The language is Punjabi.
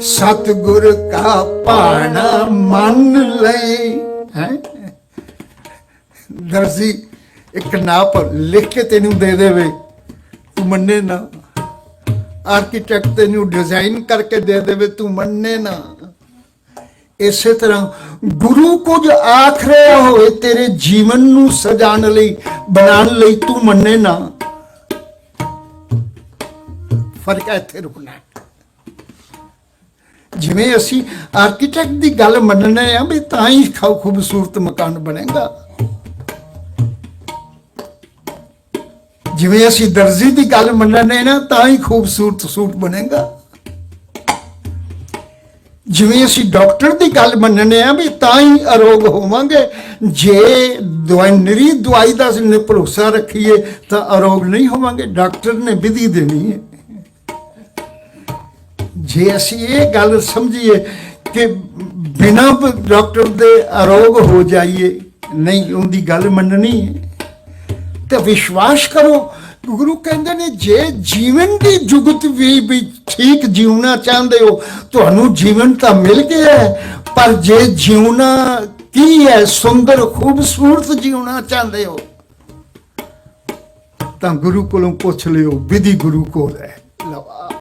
ਸਤਿਗੁਰ ਕਾ ਭਾਣਾ ਮੰਨ ਲੈ ਹੈ? ਦਰਜੀ, ਇੱਕ ਨਾਪ ਲਿਖ ਕੇ ਤੈਨੂੰ ਦੇ ਦੇਵੇ। ਤੂੰ ਮੰਨੇ ਨਾ। ਆਰਕੀਟੈਕਟ ਤੈਨੂੰ ਡਿਜ਼ਾਈਨ ਕਰਕੇ ਦੇ ਦੇਵੇ, ਤੂੰ ਮੰਨੇ ਨਾ। ਇਸੇ ਤਰ੍ਹਾਂ ਗੁਰੂ ਕੁਝ ਆਖ ਰਿਹਾ ਹੋਵੇ, ਤੇਰੇ ਜੀਵਨ ਨੂੰ ਸਜਾਉਣ ਲਈ, ਬਣਾਉਣ ਲਈ ਤੂੰ ਮੰਨੇ ਨਾ। ਫ਼ਰਕ ਹੈ ਇੱਥੇ ਰੁਕਣਾ। ਹੈ। ਜਿਵੇਂ ਅਸੀਂ ਆਰਕੀਟੈਕਟ ਦੀ ਗੱਲ ਮੰਨਣੇ ਆ ਵੀ ਤਾਂ ਹੀ ਖਾਓ ਖੂਬਸੂਰਤ ਮਕਾਨ ਬਣੇਗਾ। ਜਿਵੇਂ ਅਸੀਂ ਦਰਜੀ ਦੀ ਗੱਲ ਮੰਨਣੇ ਨਾ, ਤਾਂ ਹੀ ਖੂਬਸੂਰਤ ਸੂਟ ਬਣੇਗਾ। ਜਿਵੇਂ ਅਸੀਂ ਡਾਕਟਰ ਦੀ ਗੱਲ ਮੰਨਣੇ ਆ ਵੀ ਤਾਂ ਹੀ ਅਰੋਗ ਹੋਵਾਂਗੇ, ਜੇ ਦਵਾਈ ਨਿਰੀ ਦਵਾਈ ਦਾ ਅਸੀਂ ਭਰੋਸਾ ਰੱਖੀਏ, ਤਾਂ ਅਰੋਗ ਨਹੀਂ ਹੋਵਾਂਗੇ। ਡਾਕਟਰ ਨੇ ਵਿਧੀ ਦੇਣੀ ਹੈ। ਜੇ ਅਸੀਂ ਇਹ ਗੱਲ ਸਮਝੀਏ ਕਿ ਬਿਨਾਂ ਡਾਕਟਰ ਦੇ ਅਰੋਗ ਹੋ ਜਾਈਏ ਨਹੀਂ ਉਹਦੀ ਗੱਲ ਮੰਨਣੀ ਹੈ। ਤੇ ਵਿਸ਼ਵਾਸ ਕਰੋ ਗੁਰੂ ਕਹਿੰਦੇ ਨੇ ਜੇ ਜੀਵਨ ਦੀ ਜੁਗਤ ਵੀ ਵੀ ਠੀਕ ਜਿਉਣਾ ਚਾਹੁੰਦੇ ਹੋ ਤੁਹਾਨੂੰ ਜੀਵਨ ਤਾਂ ਮਿਲ ਗਿਆ ਹੈ, ਪਰ ਜੇ ਜਿਉਣਾ ਕੀ ਹੈ ਸੁੰਦਰ ਖੂਬਸੂਰਤ ਜਿਉਣਾ ਚਾਹੁੰਦੇ ਹੋ ਤਾਂ ਗੁਰੂ ਕੋਲੋਂ ਪੁੱਛ ਲਿਓ ਵਿਧੀ ਗੁਰੂ ਕੋਲ ਹੈ।